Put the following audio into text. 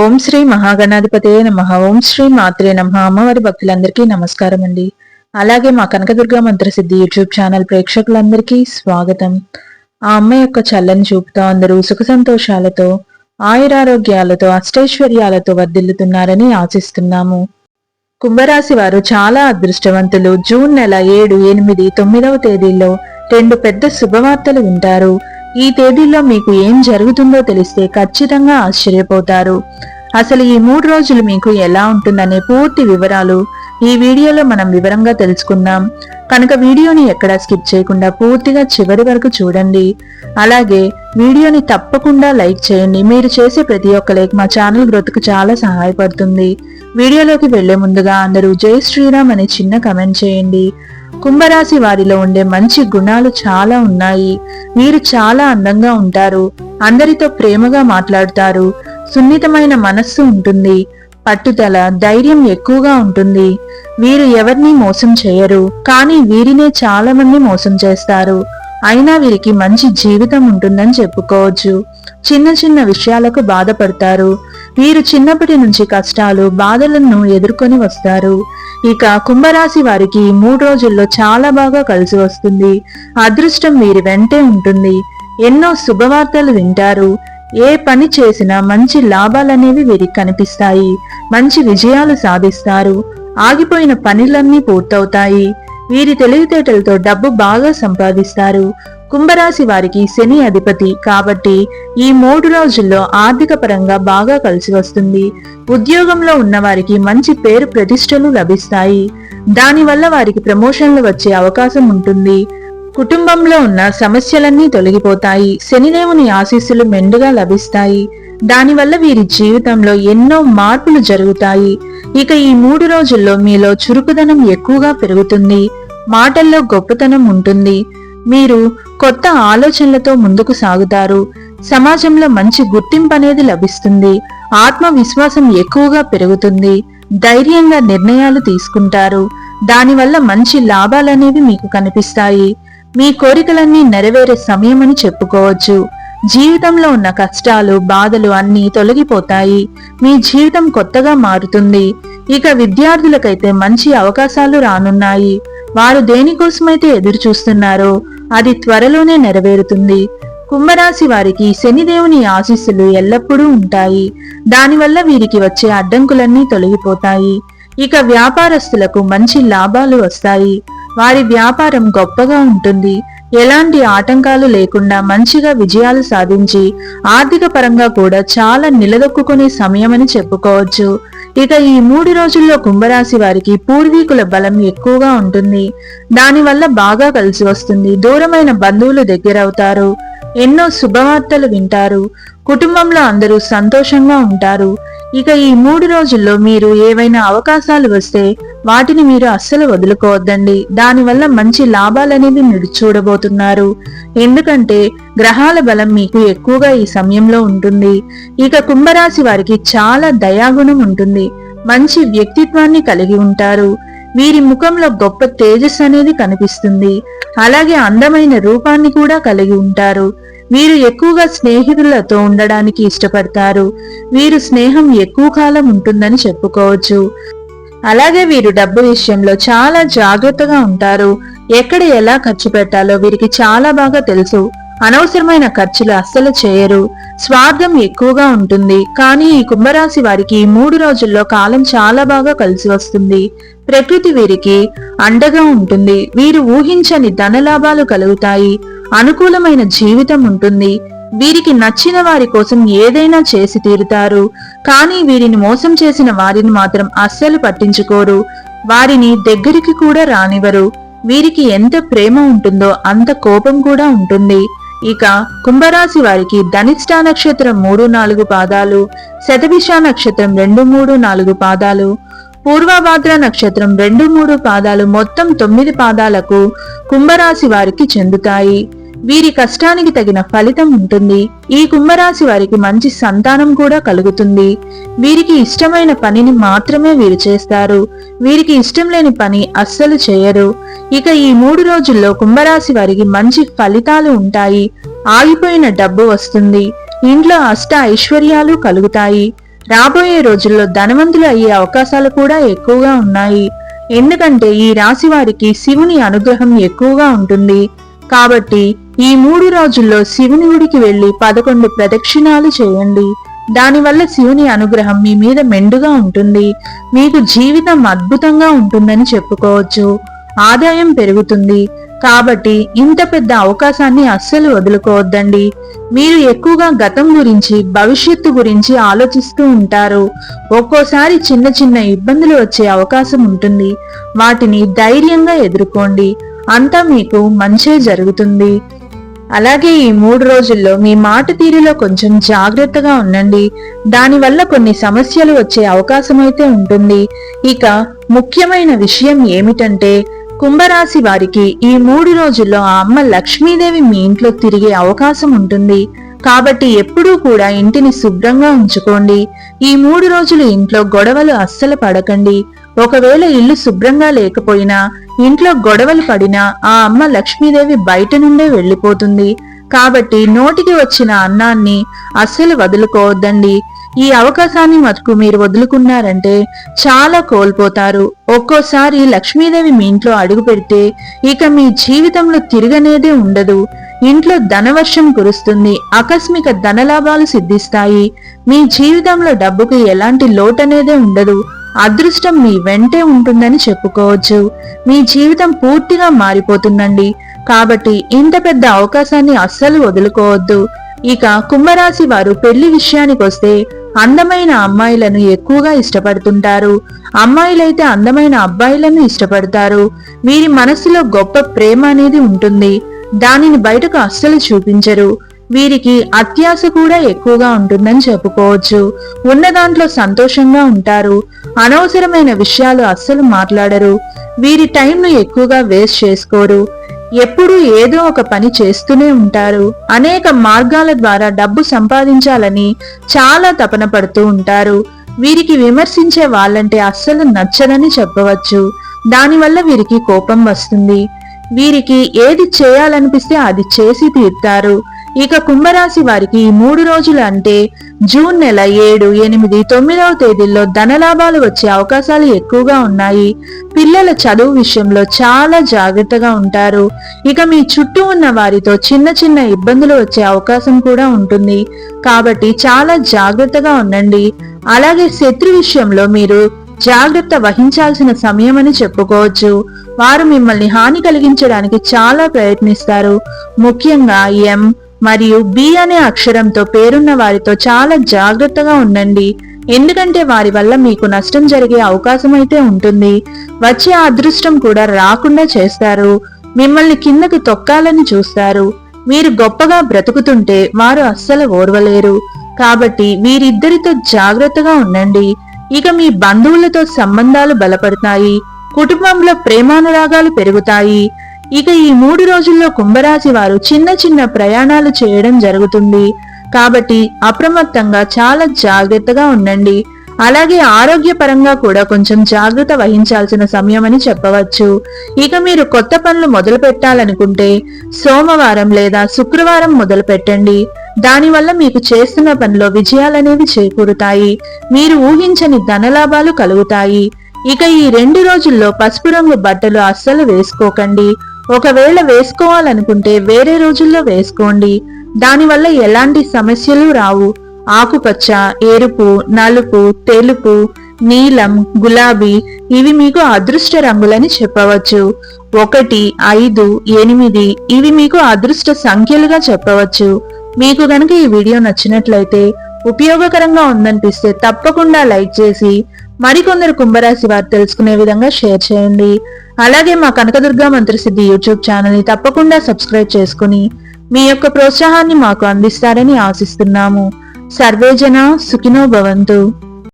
ఓం శ్రీ మహాగణాధిపతే నమ. ఓం శ్రీ మాత్రే నమ. అమ్మవారి భక్తులందరికీ నమస్కారం అండి. అలాగే మా కనకదుర్గ మంత్రసిద్ధి యూట్యూబ్ ఛానల్ ప్రేక్షకులందరికీ స్వాగతం. ఆ అమ్మ యొక్క చల్లని చూపుతో అందరూ సుఖ సంతోషాలతో ఆయురారోగ్యాలతో అష్టైశ్వర్యాలతో వర్ధిల్లుతున్నారని ఆశిస్తున్నాము. కుంభరాశి వారు చాలా అదృష్టవంతులు. జూన్ నెల ఏడు ఎనిమిది తొమ్మిదవ తేదీల్లో రెండు పెద్ద శుభవార్తలు వింటారు. ఈ తేదీల్లో మీకు ఏం జరుగుతుందో తెలిస్తే ఖచ్చితంగా ఆశ్చర్యపోతారు. అసలు ఈ మూడు రోజులు మీకు ఎలా ఉంటుందనే పూర్తి వివరాలు ఈ వీడియోలో మనం వివరంగా తెలుసుకుందాం. కనుక వీడియోని ఎక్కడా స్కిప్ చేయకుండా పూర్తిగా చివరి వరకు చూడండి. అలాగే వీడియోని తప్పకుండా లైక్ చేయండి. మీరు చేసే ప్రతి ఒక్క లైక్ మా ఛానల్ గ్రోత్కు చాలా సహాయపడుతుంది. వీడియోలోకి వెళ్ళే ముందుగా అందరూ జై శ్రీరామ్ అని చిన్న కమెంట్ చేయండి. కుంభరాశి వారిలో ఉండే మంచి గుణాలు చాలా ఉన్నాయి. వీరు చాలా అందంగా ఉంటారు. అందరితో ప్రేమగా మాట్లాడుతారు. సున్నితమైన మనస్సు ఉంటుంది. పట్టుదల ధైర్యం ఎక్కువగా ఉంటుంది. వీరు ఎవరిని మోసం చేయరు. కానీ వీరినే చాలా మంది మోసం చేస్తారు. అయినా వీరికి మంచి జీవితం ఉంటుందని చెప్పుకోవచ్చు. చిన్న చిన్న విషయాలకు బాధపడతారు. వీరు చిన్నప్పటి నుంచి కష్టాలు బాధలను ఎదుర్కొని వస్తారు. ఇక కుంభరాశి వారికి మూడు రోజుల్లో చాలా బాగా కలిసి వస్తుంది. అదృష్టం వీరి వెంటే ఉంటుంది. ఎన్నో శుభవార్తలు వింటారు. ఏ పని చేసినా మంచి లాభాలనేవి వీరికి కనిపిస్తాయి. మంచి విజయాలు సాధిస్తారు. ఆగిపోయిన పనులన్నీ పూర్తవుతాయి. వీరి తెలివితేటలతో డబ్బు బాగా సంపాదిస్తారు. కుంభరాశి వారికి శని అధిపతి కాబట్టి ఈ మూడు రోజుల్లో ఆర్థిక పరంగా బాగా కలిసి వస్తుంది. ఉద్యోగంలో ఉన్న వారికి మంచి పేరు ప్రతిష్టలు లభిస్తాయి. దానివల్ల వారికి ప్రమోషన్లు వచ్చే అవకాశం ఉంటుంది. కుటుంబంలో ఉన్న సమస్యలన్నీ తొలగిపోతాయి. శనిదేవుని ఆశీస్సులు మెండుగా లభిస్తాయి. దానివల్ల వీరి జీవితంలో ఎన్నో మార్పులు జరుగుతాయి. ఇక ఈ మూడు రోజుల్లో మీలో చురుకుదనం ఎక్కువగా పెరుగుతుంది. మాటల్లో గొప్పతనం ఉంటుంది. మీరు కొత్త ఆలోచనలతో ముందుకు సాగుతారు. సమాజంలో మంచి గుర్తింపు అనేది లభిస్తుంది. ఆత్మవిశ్వాసం ఎక్కువగా పెరుగుతుంది. ధైర్యంగా నిర్ణయాలు తీసుకుంటారు. దానివల్ల మంచి లాభాలనేవి మీకు కనిపిస్తాయి. మీ కోరికలన్నీ నెరవేరే సమయం అని చెప్పుకోవచ్చు. జీవితంలో ఉన్న కష్టాలు బాధలు అన్నీ తొలగిపోతాయి. మీ జీవితం కొత్తగా మారుతుంది. ఇక విద్యార్థులకైతే మంచి అవకాశాలు రానున్నాయి. వారు దేనికోసమైతే ఎదురు చూస్తున్నారో అది త్వరలోనే నెరవేరుతుంది. కుంభరాశి వారికి శనిదేవుని ఆశీస్సులు ఎల్లప్పుడూ ఉంటాయి. దానివల్ల వీరికి వచ్చే అడ్డంకులన్నీ తొలగిపోతాయి. ఇక వ్యాపారస్తులకు మంచి లాభాలు వస్తాయి. వారి వ్యాపారం గొప్పగా ఉంటుంది. ఎలాంటి ఆటంకాలు లేకుండా మంచిగా విజయాలు సాధించి ఆర్థిక పరంగా కూడా చాలా నిలదొక్కునే సమయమని చెప్పుకోవచ్చు. ఇక ఈ మూడు రోజుల్లో కుంభరాశి వారికి పూర్వీకుల బలం ఎక్కువగా ఉంటుంది. దానివల్ల బాగా కలిసి వస్తుంది. దూరమైన బంధువులు దగ్గరవుతారు ఎన్నో శుభవార్తలు వింటారు. కుటుంబంలో అందరూ సంతోషంగా ఉంటారు. ఇక ఈ మూడు రోజుల్లో మీరు ఏవైనా అవకాశాలు వస్తే వాటిని మీరు అస్సలు వదులుకోవద్దండి. దానివల్ల మంచి లాభాలనేవి మీరు చూడబోతున్నారు. ఎందుకంటే గ్రహాల బలం మీకు ఎక్కువగా ఈ సమయంలో ఉంటుంది. ఇక కుంభరాశి వారికి చాలా దయాగుణం ఉంటుంది. మంచి వ్యక్తిత్వాన్ని కలిగి ఉంటారు. వీరి ముఖంలో గొప్ప తేజస్ అనేది కనిపిస్తుంది. అలాగే అందమైన రూపాన్ని కూడా కలిగి ఉంటారు. వీరు ఎక్కువగా స్నేహితులతో ఉండడానికి ఇష్టపడతారు. వీరు స్నేహం ఎక్కువ కాలం ఉంటుందని చెప్పుకోవచ్చు. అలాగే వీరు డబ్బు విషయంలో చాలా జాగ్రత్తగా ఉంటారు. ఎక్కడ ఎలా ఖర్చు పెట్టాలో వీరికి చాలా బాగా తెలుసు. అనవసరమైన ఖర్చులు అస్సలు చేయరు. స్వార్థం ఎక్కువగా ఉంటుంది. కానీ ఈ కుంభరాశి వారికి మూడు రోజుల్లో కాలం చాలా బాగా కలిసి వస్తుంది. ప్రకృతి వీరికి అండగా ఉంటుంది. వీరు ఊహించని ధనలాభాలు కలుగుతాయి. అనుకూలమైన జీవితం ఉంటుంది. వీరికి నచ్చిన వారి కోసం ఏదైనా చేసి తీరుతారు. కానీ వీరిని మోసం చేసిన వారిని మాత్రం అస్సలు పట్టించుకోరు. వారిని దగ్గరికి కూడా రానివ్వరు. వీరికి ఎంత ప్రేమ ఉంటుందో అంత కోపం కూడా ఉంటుంది. ఇక కుంభరాశి వారికి ధనిష్ట నక్షత్రం మూడు నాలుగు పాదాలు శతభిష నక్షత్రం రెండు మూడు నాలుగు పాదాలు పూర్వభాద్ర నక్షత్రం రెండు మూడు పాదాలు మొత్తం తొమ్మిది పాదాలకు కుంభరాశి వారికి చెందుతాయి. వీరి కష్టానికి తగిన ఫలితం ఉంటుంది. ఈ కుంభరాశి వారికి మంచి సంతానం కూడా కలుగుతుంది. వీరికి ఇష్టమైన పనిని మాత్రమే వీరు చేస్తారు. వీరికి ఇష్టం లేని పని అస్సలు చేయరు. ఇక ఈ మూడు రోజుల్లో కుంభరాశి వారికి మంచి ఫలితాలు ఉంటాయి. ఆగిపోయిన డబ్బు వస్తుంది. ఇంట్లో అష్ట ఐశ్వర్యాలు కలుగుతాయి. రాబోయే రోజుల్లో ధనవంతులు అయ్యే అవకాశాలు కూడా ఎక్కువగా ఉన్నాయి. ఎందుకంటే ఈ రాశి వారికి శివుని అనుగ్రహం ఎక్కువగా ఉంటుంది. కాబట్టి ఈ మూడు రోజుల్లో శివుని గుడికి వెళ్ళి పదకొండు ప్రదక్షిణాలు చేయండి. దానివల్ల శివుని అనుగ్రహం మీ మీద మెండుగా ఉంటుంది. మీకు జీవితం అద్భుతంగా ఉంటుందని చెప్పుకోవచ్చు. ఆదాయం పెరుగుతుంది. కాబట్టి ఇంత పెద్ద అవకాశాన్ని అస్సలు వదులుకోవద్దండి. మీరు ఎక్కువగా గతం గురించి భవిష్యత్తు గురించి ఆలోచిస్తూ ఉంటారు. ఒక్కోసారి చిన్న చిన్న ఇబ్బందులు వచ్చే అవకాశం ఉంటుంది. వాటిని ధైర్యంగా ఎదుర్కోండి. అంతా మీకు మంచే జరుగుతుంది. అలాగే ఈ మూడు రోజుల్లో మీ మాట తీరులో కొంచెం జాగ్రత్తగా ఉండండి. దానివల్ల కొన్ని సమస్యలు వచ్చే అవకాశం అయితే ఉంటుంది. ఇక ముఖ్యమైన విషయం ఏమిటంటే కుంభరాశి వారికి ఈ మూడు రోజుల్లో ఆ అమ్మ లక్ష్మీదేవి మీ ఇంట్లో తిరిగే అవకాశం ఉంటుంది. కాబట్టి ఎప్పుడూ కూడా ఇంటిని శుభ్రంగా ఉంచుకోండి. ఈ మూడు రోజులు ఇంట్లో గొడవలు అస్సలు పడకండి. ఒకవేళ ఇల్లు శుభ్రంగా లేకపోయినా ఇంట్లో గొడవలు పడినా ఆ అమ్మ లక్ష్మీదేవి బయట నుండే వెళ్ళిపోతుంది కాబట్టి నోటికి వచ్చిన అన్నాన్ని అస్సలు వదులుకోవద్దండి. ఈ అవకాశాన్ని మటుకు మీరు వదులుకున్నారంటే చాలా కోల్పోతారు. ఒక్కోసారి లక్ష్మీదేవి మీ ఇంట్లో అడుగు పెడితే ఇక మీ జీవితంలో తిరగనేదే ఉండదు. ఇంట్లో ధనవర్షం కురుస్తుంది. ఆకస్మిక ధనలాభాలు సిద్ధిస్తాయి. మీ జీవితంలో డబ్బుకి ఎలాంటి లోటనేదే ఉండదు. అదృష్టం మీ వెంటే ఉంటుందని చెప్పుకోవచ్చు. మీ జీవితం పూర్తిగా మారిపోతుందండి. కాబట్టి ఇంత పెద్ద అవకాశాన్ని అస్సలు వదులుకోవద్దు. ఇక కుంభరాశి వారు పెళ్ళి విషయానికి వస్తే అందమైన అమ్మాయిలను ఎక్కువగా ఇష్టపడుతుంటారు. అమ్మాయిలైతే అందమైన అబ్బాయిలను ఇష్టపడతారు. వీరి మనసులో గొప్ప ప్రేమ అనేది ఉంటుంది. దానిని బయటకు అస్సలు చూపించరు. వీరికి అత్యాశ కూడా ఎక్కువగా ఉంటుందని చెప్పుకోవచ్చు. ఉన్న దాంట్లో సంతోషంగా ఉంటారు. అనవసరమైన విషయాలు అస్సలు మాట్లాడరు. వీరి టైంను ఎక్కువగా వేస్ట్ చేసుకోరు. ఎప్పుడూ ఏదో ఒక పని చేస్తూనే ఉంటారు. అనేక మార్గాల ద్వారా డబ్బు సంపాదించాలని చాలా తపన పడుతూ ఉంటారు. వీరికి విమర్శించే వాళ్ళంటే అస్సలు నచ్చదని చెప్పవచ్చు. దానివల్ల వీరికి కోపం వస్తుంది. వీరికి ఏది చేయాలనిపిస్తే అది చేసి తీరుతారు. ఇక కుంభరాశి వారికి మూడు రోజులు అంటే జూన్ నెల ఏడు ఎనిమిది తొమ్మిదవ తేదీల్లో ధనలాభాలు వచ్చే అవకాశాలు ఎక్కువగా ఉన్నాయి. పిల్లల చదువు విషయంలో చాలా జాగ్రత్తగా ఉంటారు. ఇక మీ చుట్టూ ఉన్న వారితో చిన్న చిన్న ఇబ్బందులు వచ్చే అవకాశం కూడా ఉంటుంది. కాబట్టి చాలా జాగ్రత్తగా ఉండండి. అలాగే శత్రు విషయంలో మీరు జాగ్రత్త వహించాల్సిన సమయమని చెప్పుకోవచ్చు. వారు మిమ్మల్ని హాని కలిగించడానికి చాలా ప్రయత్నిస్తారు. ముఖ్యంగా ఎం మరియు బి అనే అక్షరంతో పేరున్న వారితో చాలా జాగ్రత్తగా ఉండండి. ఎందుకంటే వారి వల్ల మీకు నష్టం జరిగే అవకాశం అయితే ఉంటుంది. వచ్చే అదృష్టం కూడా రాకుండా చేస్తారు. మిమ్మల్ని కిందకు తొక్కాలని చూస్తారు. మీరు గొప్పగా బ్రతుకుతుంటే వారు అస్సలు ఓర్వలేరు. కాబట్టి వీరిద్దరితో జాగ్రత్తగా ఉండండి. ఇక మీ బంధువులతో సంబంధాలు బలపడతాయి. కుటుంబంలో ప్రేమానురాగాలు పెరుగుతాయి. ఇక ఈ మూడు రోజుల్లో కుంభరాశి వారు చిన్న చిన్న ప్రయాణాలు చేయడం జరుగుతుంది. కాబట్టి అప్రమత్తంగా చాలా జాగ్రత్తగా ఉండండి. అలాగే ఆరోగ్యపరంగా కూడా కొంచెం జాగ్రత్త వహించాల్సిన సమయం అని చెప్పవచ్చు. ఇక మీరు కొత్త పనులు మొదలు పెట్టాలనుకుంటే సోమవారం లేదా శుక్రవారం మొదలు పెట్టండి. దానివల్ల మీకు చేస్తున్న పనిలో విజయాలనేవి చేకూరుతాయి. మీరు ఊహించని ధనలాభాలు కలుగుతాయి. ఇక ఈ రెండు రోజుల్లో పసుపు రంగు బట్టలు అస్సలు వేసుకోకండి. ఒకవేళ వేసుకోవాలనుకుంటే వేరే రోజుల్లో వేసుకోండి. దానివల్ల ఎలాంటి సమస్యలు రావు. ఆకుపచ్చ ఎరుపు నలుపు తెలుపు నీలం గులాబీ ఇవి మీకు అదృష్ట రంగులని చెప్పవచ్చు. ఒకటి ఐదు ఎనిమిది ఇవి మీకు అదృష్ట సంఖ్యలుగా చెప్పవచ్చు. మీకు గనక ఈ వీడియో నచ్చినట్లయితే ఉపయోగకరంగా ఉందనిపిస్తే తప్పకుండా లైక్ చేసి మరికొందరు కుంభరాశి వారు తెలుసుకునే విధంగా షేర్ చేయండి. అలాగే మా కనకదుర్గా మంత్రసిద్ధి యూట్యూబ్ ఛానల్ని తప్పకుండా సబ్స్క్రైబ్ చేసుకుని మీ యొక్క ప్రోత్సాహాన్ని మాకు అందిస్తారని ఆశిస్తున్నాము. సర్వేజన సుఖినో భవంతు.